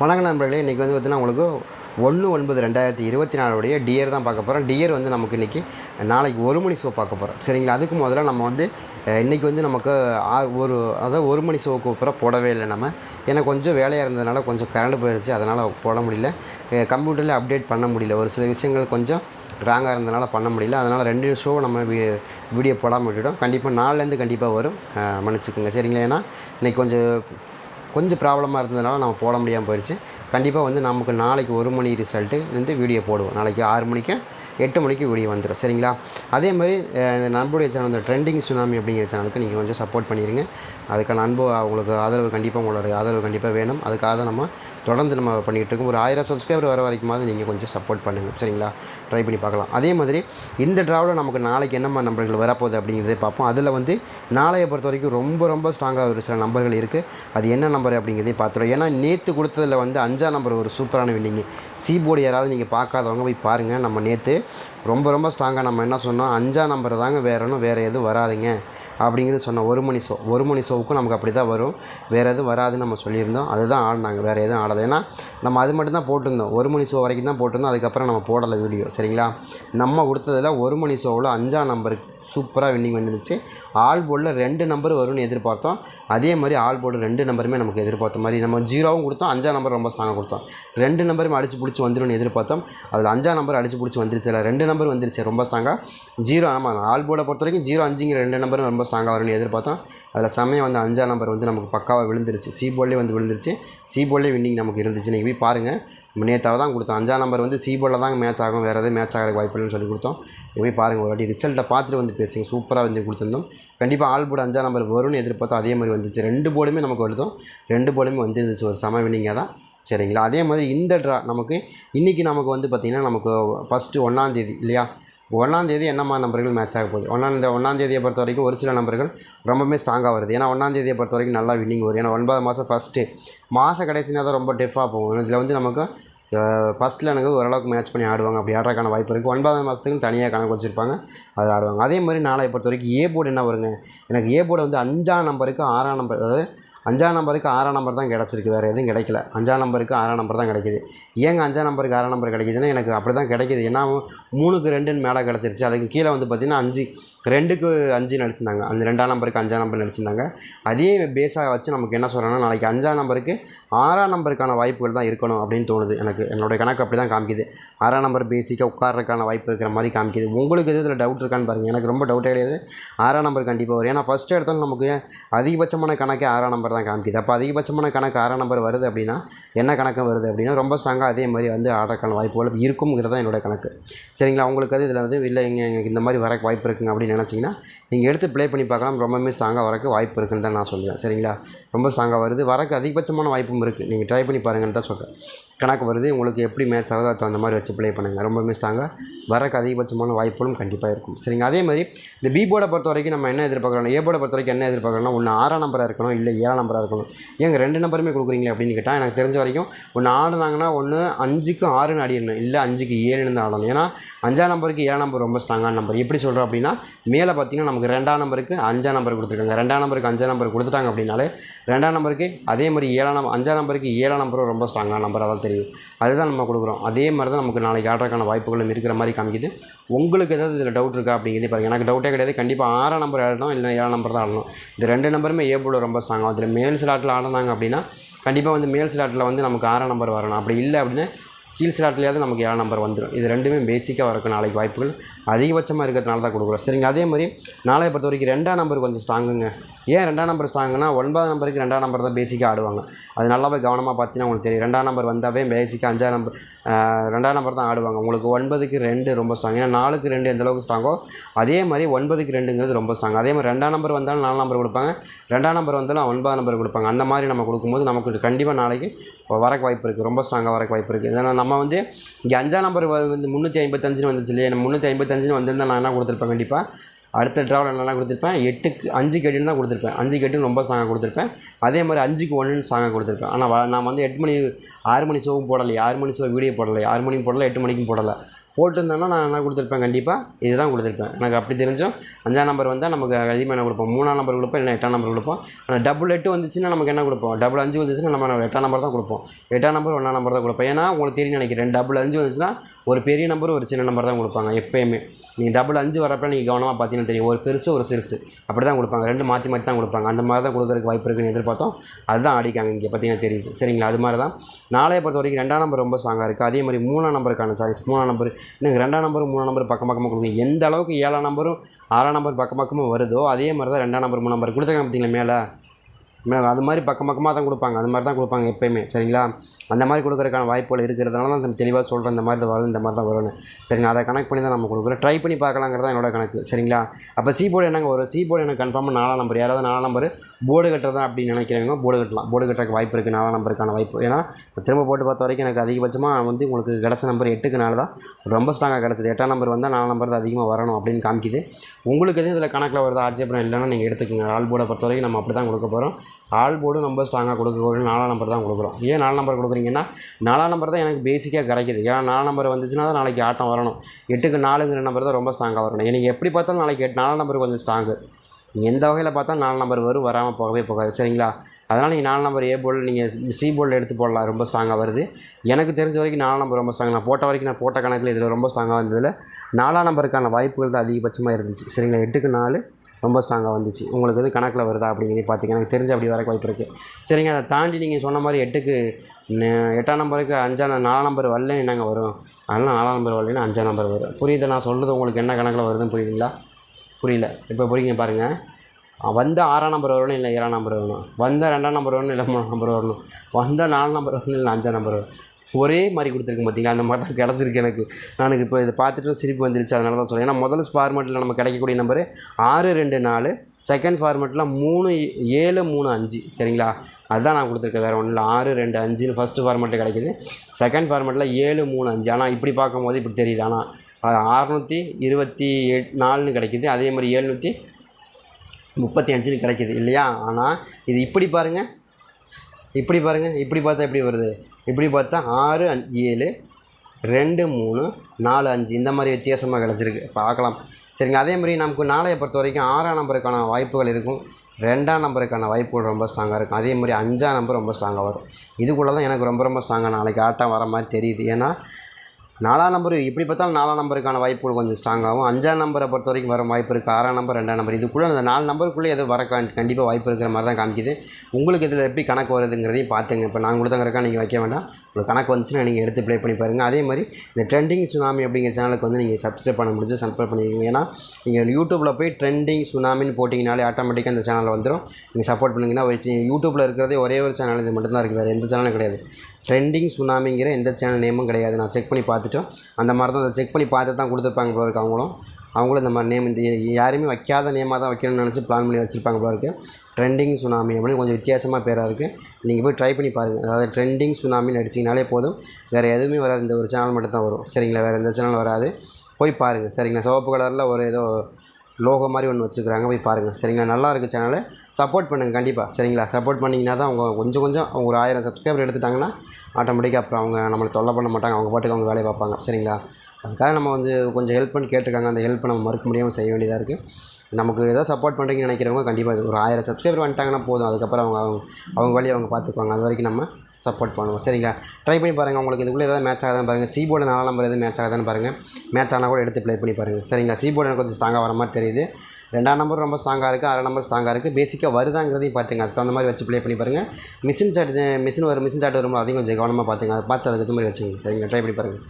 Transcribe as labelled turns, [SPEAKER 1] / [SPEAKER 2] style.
[SPEAKER 1] வணக்க நண்பர்களே இன்றைக்கி வந்து பார்த்தீங்கன்னா உங்களுக்கு ஒன்று ஒன்பது ரெண்டாயிரத்தி இருபத்தி நாலுடைய டியர் தான் பார்க்க போகிறோம் டியர் வந்து நமக்கு இன்றைக்கி நாளைக்கு ஒரு மணி ஷோ பார்க்க போகிறோம் சரிங்களா? அதுக்கு முதல்ல நம்ம வந்து இன்றைக்கி வந்து நமக்கு ஆ- ஒரு அதாவது ஒரு மணி ஷோவுக்கு அப்புறம் போடவே இல்லை நம்ம. ஏன்னா கொஞ்சம் வேலையாக இருந்ததுனால கொஞ்சம் கரண்ட் போயிடுச்சு அதனால் போட முடியல. கம்ப்யூட்டரில் அப்டேட் பண்ண முடியல. ஒரு சில விஷயங்கள் கொஞ்சம் ராங்காக இருந்தனால பண்ண முடியல. அதனால் ரெண்டு ஷோ நம்ம வீடியோ போடாமல் விட்டுவிடும் கண்டிப்பாக நாலுலேருந்து கண்டிப்பாக வரும். மன்னிச்சுக்கோங்க. சரிங்களா? ஏன்னா இன்றைக்கி கொஞ்சம் கொஞ்சம் ப்ராப்ளமாக இருந்ததுனால நம்ம போட முடியாமல் போயிடுச்சு கண்டிப்பாக வந்து நமக்கு நாளைக்கு ஒரு மணி ரிசல்ட்டு வந்து வீடியோ போடுவோம். நாளைக்கு ஆறு மணிக்கு எட்டு மணிக்கு வீடியோ வந்துடும் சரிங்களா? அதே மாதிரி இந்த நண்புடைய சேனல் இந்த ட்ரெண்டிங் சுனாமி அப்படிங்கிற சேனலுக்கு நீங்கள் கொஞ்சம் சப்போர்ட் பண்ணிடுங்க அதுக்கான அன்பு உங்களுக்கு ஆதரவு கண்டிப்பாக உங்களுடைய ஆதரவு கண்டிப்பாக வேணும். அதுக்காக நம்ம தொடர்ந்து நம்ம பண்ணிகிட்டு இருக்கோம் ஒரு ஆயிரம் சப்ஸ்கிரைபர் வர வரைக்குமாவது நீங்கள் கொஞ்சம் சப்போர்ட் பண்ணுங்கள் சரிங்களா? ட்ரை பண்ணி பார்க்கலாம். அதே மாதிரி இந்த ட்ராவில் நமக்கு நாளைக்கு என்னம்மா நம்பர்கள் வரப்போகுது அப்படிங்கிறதே பார்ப்போம். அதில் வந்து நாளையை பொறுத்த வரைக்கும் ரொம்ப ரொம்ப ஸ்ட்ராங்காக ஒரு சில நம்பர்கள் இருக்குது அது என்ன நம்பர் அப்படிங்கிறதையும் பார்த்துருவோம் ஏன்னா நேற்று கொடுத்ததில் வந்து அஞ்சாம் நம்பர் ஒரு சூப்பரான வின்னிங்கு சி போர்டு யாராவது நீங்கள் பார்க்காதவங்க போய் பாருங்கள் நம்ம நேற்று ரொம்ப ரொம்ப ஸ்ட்ராங்காக நம்ம என்ன சொன்னோம்? அஞ்சாம் நம்பர் தாங்க வேறு ஒன்றும் வேறு எதுவும் வராதுங்க. அப்படிங்கிறது சொன்னோம் ஒரு மணி ஷோ ஒரு மணி ஷோவுக்கும் நமக்கு அப்படி தான் வரும். வேறு எதுவும் வராதுன்னு நம்ம சொல்லியிருந்தோம். அதுதான் ஆடினாங்க. வேறு எதுவும் ஆடலை. ஏன்னா நம்ம அது மட்டும் தான் போட்டிருந்தோம். ஒரு மணி ஷோ வரைக்கும் தான் போட்டிருந்தோம். அதுக்கப்புறம் நம்ம போடலை வீடியோ. சரிங்களா? நம்ம கொடுத்ததில் ஒரு மணி ஷோவில் அஞ்சாம் நம்பருக்கு சூப்பராக வின்னிங் வந்துருந்துச்சு ஆல் போர்டில் ரெண்டு நம்பர் வரும்னு எதிர்பார்த்தோம். அதே மாதிரி ஆல் போர்டு ரெண்டு நம்பருமே நமக்கு எதிர்பார்த்த மாதிரி நம்ம ஜீரோவும் கொடுத்தோம். அஞ்சாம் நம்பர் ரொம்ப ஸ்ட்ராங்காக கொடுத்தோம். ரெண்டு நம்பரும் அடிச்சு பிடிச்சி வந்துடும்னு எதிர்பார்த்தோம். அதில் அஞ்சாம் நம்பர் அடிச்சு பிடிச்சி வந்துருச்சு. இல்லை ரெண்டு நம்பர் வந்துருச்சு. ரொம்ப ஸ்ட்ராங்காக ஜீரோ ஆமாம் ஆல் போர்டை பொறுத்த வரைக்கும் ஜீரோ அஞ்சுங்கிற ரெண்டு நம்பரும் ரொம்ப ஸ்ட்ராங்காக வரும்னு எதிர்பார்த்தோம். அதில் சமயம் வந்து அஞ்சாம் நம்பர் வந்து நமக்கு பக்காவாக விழுந்துருச்சு. சி போர்ட்லேயே வந்து விழுந்துருச்சு. சி போர்ட்லேயே வின்னிங் நமக்கு இருந்துச்சு. நீங்கள் போய் பாருங்கள் நேற்றாக தான் கொடுத்தோம். அஞ்சாம் நம்பர் வந்து சி தான் மேட்ச் ஆகும். வேறு எதுவும் மேட்ச் ஆகிறதுக்கு வாய்ப்பு இல்லைன்னு சொல்லி கொடுத்தோம். போய் பாருங்கள் ஒரு வாட்டி ரிசல்ட்டை பார்த்துட்டு வந்து பேசுங்க. சூப்பராக வந்து கொடுத்துருந்தோம். கண்டிப்பாக ஆல் போர்டு அஞ்சாம் நம்பர் வரும்னு எதிர்பார்த்தோம். அதே மாதிரி வந்துச்சு. ரெண்டு போர்டுமே நமக்கு வருதோம் ரெண்டு போர்டுமே வந்துருந்துச்சு. ஒரு சம வின்னிங்காக தான். சரிங்களா? அதே மாதிரி இந்த ட்ரா நமக்கு இன்றைக்கி நமக்கு வந்து பார்த்திங்கன்னா நமக்கு ஃபஸ்ட்டு ஒன்றாந்தேதி இல்லையா? ஒன்றாந்தேதி என்னம்மா நம்பர்கள் மேட்ச் ஆக போகுது? ஒன்றாம் இந்த ஒன்றாந்தேதியை பொறுத்த வரைக்கும் ஒரு சில நம்பர்கள் ரொம்பவுமே ஸ்ட்ராங்காக வருது. ஏன்னா ஒன்றாந்தேதியை பொறுத்த வரைக்கும் நல்லா வின்னிங் வரும் ஏன்னா ஒன்பது மாதம் ஃபஸ்ட்டு மாத கடைசினா தான் ரொம்ப டெஃபாக போகும். இதில் வந்து நமக்கு ஃபஸ்ட்டில் எனக்கு ஓரளவுக்கு மேட்ச் பண்ணி ஆடுவாங்க. அப்படி ஆடுறதுக்கான வாய்ப்பு இருக்குது ஒன்பதாம் மாதத்துக்கு தனியாக கணக்கு வச்சுருப்பாங்க. அதில் ஆடுவாங்க. அதே மாதிரி நாளை பொறுத்த வரைக்கும் ஏ போர்டு என்ன வருங்க? எனக்கு ஏ போர்டு வந்து அஞ்சாம் நம்பருக்கு ஆறாம் நம்பர் அதாவது அஞ்சாம் நம்பருக்கு ஆறாம் நம்பர் தான் கிடச்சிருக்கு வேறு எதுவும் கிடைக்கல. அஞ்சாம் நம்பருக்கு ஆறாம் நம்பர் தான் கிடைக்குது. ஏங்க அஞ்சாம் நம்பருக்கு ஆறாம் நம்பர் கிடைக்குதுன்னா எனக்கு அப்படி தான் கிடைக்கிது. ஏன்னா மூணுக்கு ரெண்டுன்னு மேலே கிடச்சிருச்சு. அதுக்கு கீழே வந்து பார்த்திங்கன்னா அஞ்சு ரெண்டுக்கு அஞ்சு நடிச்சிருந்தாங்க அந்த ரெண்டாம் நம்பருக்கு அஞ்சாம் நம்பர் நடிச்சிருந்தாங்க அதே பேஸாக வச்சு நமக்கு என்ன சொல்கிறோன்னா நாளைக்கு அஞ்சாம் நம்பருக்கு ஆறாம் நம்பருக்கான வாய்ப்புகள் தான் இருக்கணும் அப்படின்னு தோணுது. எனக்கு என்னோடய கணக்கு அப்படி தான் காமிக்குது. ஆறாம் நம்பர் பேசிக்காக உட்காரக்கான வாய்ப்பு இருக்கிற மாதிரி காமிக்குது. உங்களுக்கு எது இதில் டவுட் இருக்கான்னு பாருங்கள் எனக்கு ரொம்ப டவுட்டே கிடையாது ஆறாம் நம்பர் கண்டிப்பாக வரும். ஏன்னா ஃபஸ்ட்டு எடுத்தாலும் நமக்கு அதிகபட்சமான கணக்கே ஆறாம் நம்பர் தான் காமிக்குது. அப்போ அதிகபட்சமான கணக்கு ஆறாம் நம்பர் வருது அப்படின்னா என்ன கணக்கு வருது அப்படின்னா ரொம்ப ஸ்ட்ராங்காக அதே மாதிரி வந்து ஆடுறதுக்கான வாய்ப்புகள் இருக்குங்கிறது தான் என்னோட கணக்கு. சரிங்களா? உங்களுக்கு அது இதில் வந்து இல்லை இங்கே எங்களுக்கு இந்த மாதிரி வர வாய்ப்பு இருக்குங்க அப்படின்னு நினச்சிங்கன்னா நீங்கள் எடுத்து ப்ளே பண்ணி பார்க்கலாம். ரொம்பவுமே ஸ்ட்ராங்காக வரக்கு வாய்ப்பு இருக்குன்னு தான் நான் சொல்லுவேன். சரிங்களா? ரொம்ப ஸ்ட்ராங்காக வருது. வரக்கு அதிகபட்சமான வாய்ப்பும் இருக்குது நீங்கள் ட்ரை பண்ணி பாருங்கன்னு தான் சொல்கிறேன் கணக்கு வருது. உங்களுக்கு எப்படி மேட்ச் ஆகுதோ அதுக்கு அந்த மாதிரி வச்சு ப்ளே பண்ணுங்கள் ரொம்பவுமே ஸ்ட்ராங்காக வரக்கு அதிகபட்சமான வாய்ப்புகளும் கண்டிப்பாக இருக்கும். சரிங்க அதே மாதிரி இந்த பி போர்டை பொறுத்த வரைக்கும் நம்ம என்ன எதிர்பார்க்குறோம் ஏ போர்டை பொறுத்த வரைக்கும் என்ன எதிர்பார்க்குறோம்னா ஒன்று ஆறாம் நம்பராக இருக்கணும் இல்லை ஏழாம் நம்பராக இருக்கணும். ஏங்க ரெண்டு நம்பருமே கொடுக்குறீங்களே அப்படின்னு கேட்டால் எனக்கு தெரிஞ்ச வரைக்கும் ஒன்று ஆடுனாங்கன்னா ஒன்று அஞ்சுக்கு ஆறுன்னு ஆடிடணும் இல்லை அஞ்சுக்கு ஏழுன்னு தான் ஆடணும். ஏன்னா அஞ்சாம் நம்பருக்கு ஏழாம் நம்பர் ரொம்ப ஸ்ட்ராங்கான நம்பர் எப்படி சொல்கிறோம் அப்படின்னா மேலே பார்த்தீங்கன்னா நமக்கு ரெண்டாம் நம்பருக்கு அஞ்சாம் நம்பர் கொடுத்துருக்காங்க. ரெண்டாம் நம்பருக்கு அஞ்சாம் நம்பர் கொடுத்துட்டாங்க அப்படின்னாலே ரெண்டாம் நம்பருக்கு அதே மாதிரி ஏழாம் நம்பர் அஞ்சாம் நம்பருக்கு ஏழாம் நம்பரும் ரொம்ப ஸ்ட்ராங்கான நம்பராக தான் தெரியும். அதுதான் நம்ம கொடுக்குறோம். அதே மாதிரி தான் நமக்கு நாளைக்கு ஆடுறதுக்கான வாய்ப்புகளும் இருக்கிற மாதிரி காமிக்குது. உங்களுக்கு ஏதாவது இதில் டவுட் இருக்கா அப்படிங்கிறது பாருங்கள் எனக்கு டவுட்டே கிடையாது. கண்டிப்பாக ஆறாம் நம்பர் ஆடணும் இல்லை ஏழாம் நம்பர் தான் ஆடணும். இந்த ரெண்டு நம்பருமே ஏ போர்டு ரொம்ப ஸ்ட்ராங்காக அதில் மேல் ஸ்லாட்டில் ஆடினாங்க அப்படின்னா கண்டிப்பாக வந்து மேல் ஸ்லாட்டில் வந்து நமக்கு ஆறாம் நம்பர் வரணும். அப்படி இல்லை அப்படின்னா கீழ் ஸ்லாட்லேயாவது நமக்கு ஏழாம் நம்பர் வந்துடும் இது ரெண்டுமே பேசிக்காக வரக்கு நாளைக்கு வாய்ப்புகள் அதிகபட்சமாக இருக்கிறதுனால தான் கொடுக்குறோம். சரிங்க அதே மாதிரி நாளைய பொறுத்த வரைக்கும் ரெண்டாம் நம்பர் கொஞ்சம் ஸ்ட்ராங்குங்க ஏன் ரெண்டாம் நம்பர் ஸ்ட்ராங்குன்னா ஒன்பதாம் நம்பருக்கு ரெண்டாம் நம்பர் தான் பேசிக்காக ஆடுவாங்க. அது நல்லாவே கவனமாக பார்த்தீங்கன்னா உங்களுக்கு தெரியும். ரெண்டாம் நம்பர் வந்தாவே பேசிக்காக அஞ்சாம் நம்பர் ரெண்டாம் நம்பர் தான் ஆடுவாங்க. உங்களுக்கு ஒன்பதுக்கு ரெண்டு ரொம்ப ஸ்ட்ராங் ஏன்னா நாலுக்கு ரெண்டு எந்தளவுக்கு ஸ்ட்ராங்கோ அதே மாதிரி ஒன்பதுக்கு ரெண்டுங்கிறது ரொம்ப ஸ்ட்ராங் அதே மாதிரி ரெண்டாம் நம்பர் வந்தாலும் நாலு நம்பர் கொடுப்பாங்க. ரெண்டாம் நம்பர் வந்தாலும் ஒன்பதாம் நம்பர் கொடுப்பாங்க. அந்த மாதிரி நம்ம கொடுக்கும்போது நமக்கு கண்டிப்பாக நாளைக்கு வரக்கு வாய்ப்பு இருக்குது ரொம்ப ஸ்ட்ராங்காக வரக்கு வாய்ப்பு இருக்குது ஏன்னா நம்ம வந்து இங்கே அஞ்சாம் நம்பர் வந்து முந்நூற்றி ஐம்பத்தஞ்சுன்னு வந்துச்சு இல்லையா? முந்நூற்றி ஐம்பத்தஞ்சுன்னு வந்திருந்தால் நான் என்ன கொடுத்துருப்பேன் கண்டிப்பாக அடுத்த ட்ராவல் என்னெல்லாம் கொடுத்துருப்பேன்? எட்டுக்கு அஞ்சு கேட்டுன்னு தான் கொடுத்துருப்பேன். அஞ்சு கேட்டுன்னு ரொம்ப ஸ்ட்ராங்காக கொடுத்துருப்பேன். அதே மாதிரி அஞ்சுக்கு ஒன்றுன்னு ஸ்ட்ராங்காக கொடுத்துருப்பேன். ஆனால் நான் வந்து எட்டு மணி ஆறு மணி ஷோவும் போடலை. ஆறு மணி ஷோ வீடியோ போடலை. ஆறு மணிக்கும் போடலை எட்டு மணிக்கும் போடலை. போட்டிருந்தேன்னா நான் என்ன கொடுத்துருப்பேன் கண்டிப்பாக இது தான் கொடுத்துருப்பேன். எனக்கு அப்படி தெரிஞ்சும் அஞ்சாம் நம்பர் வந்தால் நமக்கு அதிகமாக என்ன கொடுப்போம்? மூணாம் நம்பர் கொடுப்போம் இல்லை எட்டாம் நம்பர் கொடுப்போம். ஆனால் டபுள் எட்டு வந்துச்சுன்னா நமக்கு என்ன கொடுப்போம்? டபுள் அஞ்சு வந்துச்சுன்னா நம்ம எட்டாம் நம்பர் தான் கொடுப்போம். எட்டாம் நம்பர் ஒன்றாம் நம்பர் தான் கொடுப்போம். ஏன்னா உங்களுக்கு தெரியும் நினைக்கிறேன். டபுள் அஞ்சு வந்துச்சுன்னா ஒரு பெரிய நம்பர் ஒரு சின்ன நம்பர் தான் கொடுப்பாங்க எப்பயுமே. நீங்கள் டபுள் அஞ்சு வரப்போ நீங்கள் கவனமாக பார்த்தீங்கன்னா தெரியும். ஒரு பெருசு ஒரு சிறுசு. அப்படி தான் கொடுப்பாங்க. ரெண்டு மாற்றி மாற்றி தான் கொடுப்பாங்க. அந்த மாதிரி தான் கொடுக்குறதுக்கு வாய்ப்பு இருக்குன்னு எதிர்பார்த்தோம். அதுதான் ஆடிக்காங்க இங்கே பார்த்தீங்கன்னா தெரியுது. சரிங்களா? அது மாதிரி தான். நாளைய பொறுத்த வரைக்கும் ரெண்டாம் நம்பர் ரொம்ப ஸ்ட்ராங்காக இருக்குது அதே மாதிரி மூணாம் நம்பருக்கான சாய்ஸ் மூணாம் நம்பர் நீங்கள் ரெண்டாம் நம்பரும் மூணாம் நம்பர் பக்கம் பக்கமாக கொடுங்க எந்த அளவுக்கு ஏழாம் நம்பரும் ஆறாம் நம்பர் பக்கம் பக்கமாக வருதோ அதே மாதிரி தான் ரெண்டாம் நம்பர் மூணு நம்பர் கொடுத்துருக்காங்க பார்த்தீங்களா மேலே? அது மாதிரி பக்கம் பக்கமாக தான் கொடுப்பாங்க. அது மாதிரி தான் கொடுப்பாங்க எப்பயுமே. சரிங்களா? அந்த மாதிரி கொடுக்குறதுக்கான வாய்ப்புகள் இருக்கிறதுனால தான் தெளிவாக சொல்கிறேன் இந்த மாதிரி தான் வரும் இந்த மாதிரி தான் வரும்னு. சரிங்க அதை கனெக்ட் பண்ணி தான் நம்ம கொடுக்குறோம். ட்ரை பண்ணி பார்க்கலாங்கிறது தான் என்னோட கணக்கு. சரிங்களா? அப்போ சி போர்டு என்னங்க வரும்? சி போர்டு எனக்கு கன்ஃபார்மாக நாலாம் நம்பர் யாராவது நாலாம் நம்பர் போர்டு கட்டுறதா அப்படின்னு நினைக்கிறவங்க போர்டு கட்டலாம். போர்டு கட்டுறதுக்கு வாய்ப்பு இருக்குது நாலாம் நம்பருக்கான வாய்ப்பு. ஏன்னா திரும்ப போட்டு பார்த்த வரைக்கும் எனக்கு அதிகபட்சமாக வந்து உங்களுக்கு கிடச்ச நம்பர் எட்டுக்கு நாலு தான் ரொம்ப ஸ்ட்ராங்காக கிடச்சிது. எட்டாம் நம்பர் வந்தால் நாலாம் நம்பர் தான் அதிகமாக வரணும் அப்படின்னு காமிக்குது. உங்களுக்கு எதுவும் இதில் கணக்கில் வருது? ஆட்சேபம் இல்லைன்னா நீங்கள் எடுத்துக்கோங்க. ஆல் போர்டை பொறுத்த வரைக்கும் நம்ம அப்படி தான் கொடுக்க போகிறோம் ஆல் போர்டு ரொம்ப ஸ்ட்ராங்காக கொடுக்க நாலாம் நம்பர் தான் கொடுக்குறோம். ஏன் நாலு நம்பர் கொடுக்குறீங்கன்னா நாலாம் நம்பர் தான் எனக்கு பேசிக்காக கிடைக்கிது. ஏன்னா நாலாம் நம்பர் வந்துச்சுன்னா தான் நாளைக்கு ஆட்டம் வரணும். எட்டுக்கு நாலுங்கிற நம்பர் தான் ரொம்ப ஸ்ட்ராங்காக வரணும். எனக்கு எப்படி பார்த்தாலும் நாளைக்கு எட்டு நாலாம் நம்பர் கொஞ்சம் ஸ்ட்ராங்கு எந்த வகையில் பார்த்தா நாலு நம்பர் வரும் வராமல் போகவே போகாது. சரிங்களா? அதனால் நீங்கள் நாலு நம்பர் ஏ போர்டில் நீங்கள் சி போர்டில் எடுத்து போடலாம். ரொம்ப ஸ்ட்ராங்காக வருது. எனக்கு தெரிஞ்ச வரைக்கும் நாலாம் நம்பர் ரொம்ப ஸ்ட்ராங் நான் போட்ட வரைக்கும் நான் போட்ட கணக்கில் இதில் ரொம்ப ஸ்ட்ராங்காக வந்ததில் நாலாம் நம்பருக்கான வாய்ப்புகள் தான் அதிகபட்சமாக இருந்துச்சு. சரிங்களா? எட்டுக்கு நாலு ரொம்ப ஸ்ட்ராங்காக வந்துச்சு. உங்களுக்கு இது கணக்கில் வருதா அப்படிங்கிறத பார்த்திங்க எனக்கு தெரிஞ்ச அப்படி வரக்கு வாய்ப்பு இருக்குது சரிங்க அதை தாண்டி நீங்கள் சொன்ன மாதிரி எட்டுக்கு எட்டாம் நம்பருக்கு அஞ்சாம் நாலாம் நம்பர் வரல என்னங்க வரும்? அதனால் நாலாம் நம்பர் வரலன்னு அஞ்சாம் நம்பர் வரும். புரியுது நான் சொல்கிறது உங்களுக்கு என்ன கணக்கில் வருதுன்னு புரியுதுங்களா? புரியல. இப்போ புரியுங்க பாருங்கள் வந்த ஆறாம் நம்பர் வரணும் இல்லை ஏழாம் நம்பர் வரணும்? வந்த ரெண்டாம் நம்பர் வரணும் இல்லை மூணாம் நம்பர் வரணும்? வந்த நாலு நம்பர் வரணும் இல்லை அஞ்சாம் நம்பர் வரணும்? ஒரே மாதிரி கொடுத்துருக்கு பார்த்தீங்களா அந்த மாதிரி தான் கிடச்சிருக்கு எனக்கு. நான் இப்போ இதை பார்த்துட்டு சிரிப்பு வந்துருச்சு அதனால தான் சொல்கிறேன் ஏன்னா முதல் ஃபார்மெட்டில் நம்ம கிடைக்கக்கூடிய நம்பர் ஆறு ரெண்டு நாலு செகண்ட் ஃபார்மெட்டில் மூணு ஏழு மூணு அஞ்சு. சரிங்களா? அதுதான் நான் கொடுத்துருக்கேன். வேறு ஒன்றும் இல்லை ஆறு ரெண்டு அஞ்சுன்னு ஃபஸ்ட்டு ஃபார்மெட்டில் கிடைக்குது. செகண்ட் ஃபார்மெட்டில் ஏழு மூணு அஞ்சு. ஆனால் இப்படி பார்க்கும்போது இப்படி தெரியுது. ஆனால் அறநூற்றி இருபத்தி எட் நாலுன்னு கிடைக்குது. அதே மாதிரி ஏழ்நூற்றி முப்பத்தி அஞ்சுன்னு கிடைக்கிது இல்லையா? ஆனால் இது இப்படி பாருங்கள் இப்படி பாருங்கள் இப்படி பார்த்தா எப்படி வருது? இப்படி பார்த்தா ஆறு அஞ்சு ஏழு ரெண்டு மூணு நாலு அஞ்சு. இந்த மாதிரி வித்தியாசமாக கிடச்சிருக்கு. பார்க்கலாம். சரிங்க அதே மாதிரி நமக்கு நாளையை பொறுத்த வரைக்கும் ஆறாம் நம்பருக்கான வாய்ப்புகள் இருக்கும். ரெண்டாம் நம்பருக்கான வாய்ப்புகள் ரொம்ப ஸ்ட்ராங்காக இருக்கும். அதே மாதிரி அஞ்சாம் நம்பர் ரொம்ப ஸ்ட்ராங்காக வரும். இதுக்குள்ளே தான் எனக்கு ரொம்ப ரொம்ப ஸ்ட்ராங்காக நாளைக்கு ஆட்டம் வர மாதிரி தெரியுது. ஏன்னா நாலாம் நம்பர் இப்படி பார்த்தாலும் நாலாம் நம்பருக்கான வாய்ப்புகள் கொஞ்சம் ஸ்ட்ராங்காகும் அஞ்சாம் நம்பரை பொறுத்த வரைக்கும் வர வாய்ப்பு இருக்குது ஆறாம் நம்பர் ரெண்டாம் நம்பர் இதுக்குள்ளே அந்த நாலு நம்பருக்குள்ளே எதுவும் வர கண்டிப்பாக வாய்ப்பு இருக்கிற மாதிரி தான் காமிக்குது. உங்களுக்கு இதில் எப்படி கணக்கு வருதுங்கிறதையும் பார்த்துங்க. இப்போ நான் கொடுத்தங்கிறக்கா நீங்கள் வைக்க வேண்டாம். உங்களுக்கு கணக்கு வந்துச்சுன்னா நீங்கள் எடுத்து ப்ளே பண்ணி பாருங்கள் அதே மாதிரி இந்த ட்ரெண்டிங் சுனாமி அப்படிங்கிற சேனலுக்கு வந்து நீங்கள் சப்ஸ்கிரைப் பண்ண முடிஞ்சு சப்ஸ்கிரைப் பண்ணிக்கோங்க. ஏன்னா நீங்கள் யூடியூப்பில் போய் ட்ரெண்டிங் சுனாமின்னு போட்டிங்கனாலே ஆட்டோமேட்டிக்காக அந்த சேனலில் வந்துடும் நீங்கள் சப்போர்ட் பண்ணிங்கன்னா யூடியூப்பில் இருக்கிறதே ஒரே ஒரு சேனல் இது மட்டும்தான் இருக்குது வேறு எந்த சேனலும் கிடையாது. ட்ரெண்டிங் சுனாமிங்கிற எந்த சேனல் நேமும் கிடையாது. நான் செக் பண்ணி பார்த்துட்டோம். அந்த மாதிரி தான் அதை செக் பண்ணி பார்த்து தான் கொடுத்துருப்பாங்க போல இருக்கு அவங்களும். அவங்களும் இந்த மாதிரி நேம் இந்த யாருமே வைக்காத நேமாக தான் வைக்கணும்னு நினச்சி பிளான் பண்ணி வச்சுருப்பாங்க போல இருக்குது ட்ரெண்டிங் சுனாமி அப்படின்னு கொஞ்சம் வித்தியாசமாக பேராக இருக்குது நீங்கள் போய் ட்ரை பண்ணி பாருங்கள் அதாவது ட்ரெண்டிங் சுனாமின்னு அடிச்சிங்கனாலே போதும். வேறு எதுவுமே வராது. இந்த ஒரு சேனல் மட்டும் தான் வரும். சரிங்களா? வேறு எந்த சேனல் வராது. போய் பாருங்கள் சரிங்களா? சிவப்பு கலரில் ஒரு ஏதோ லோகோ மாதிரி ஒன்று வச்சுருக்குறாங்க. போய் பாருங்கள் சரிங்களா? நல்லா இருக்குது சேனலை சப்போர்ட் பண்ணுங்கள் கண்டிப்பாக சரிங்களா? சப்போர்ட் பண்ணிங்கன்னா தான் அவங்க கொஞ்சம் கொஞ்சம் அவங்க ஒரு ஆயிரம் சப்ஸ்கிரைபர் எடுத்துட்டாங்கன்னா ஆட்டோமேட்டிக்காக அப்புறம் அவங்க நம்மளை தொல்லை பண்ண மாட்டாங்க. அவங்க பாட்டுக்கு அவங்க வேலையை பார்ப்பாங்க. சரிங்களா? அதுக்காக நம்ம வந்து கொஞ்சம் ஹெல்ப் பண்ணி கேட்டிருக்காங்க. அந்த ஹெல்ப்பை நம்ம மறுக்க முடியாமல் செய்ய வேண்டியதாக இருக்குது நமக்கு ஏதோ சப்போர்ட் பண்ணுறீங்கன்னு நினைக்கிறவங்க கண்டிப்பாக இது ஒரு ஆயிரம் சப்ஸ்கிரைபர் வந்துட்டாங்கன்னா போதும். அதுக்கப்புறம் அவங்க அவங்க அவங்க வழியை அவங்க பார்த்துக்குவாங்க. அது வரைக்கும் நம்ம சப்போர்ட் பண்ணுவோம். சரிங்களா? ட்ரை பண்ணி பாருங்கள் உங்களுக்கு இதுக்குள்ளே ஏதாவது மேட்ச் ஆகாதான் பாருங்கள் சீபோர்டு நாலாம் நம்பர் எதுவும் மேட்ச் ஆகாதான்னு பாருங்கள் மேட்ச் ஆனால் கூட எடுத்து ப்ளே பண்ணி பாருங்கள் சரிங்களா? சீபோர்டு எனக்கு கொஞ்சம் ஸ்ட்ராங்காக வர மாதிரி தெரியுது. ரெண்டாம் நம்பர் ரொம்ப ஸ்ட்ராங்காக இருக்குது அரை நம்பர் ஸ்ட்ராங்காக இருக்குது பேசிக்காக வருதாங்கிறதையும் பார்த்துங்க அதுக்கு தகுந்த மாதிரி வச்சு ப்ளே பண்ணி பாருங்கள் மிஷின் சாட் மிஷின் வரும் மிஷின் சாட் வரும்போது அதையும் கொஞ்சம் கவனமாக பார்த்துங்க அதை பார்த்து அதுக்கு மாதிரி வச்சுங்க சரிங்களா? ட்ரை பண்ணி பாருங்கள்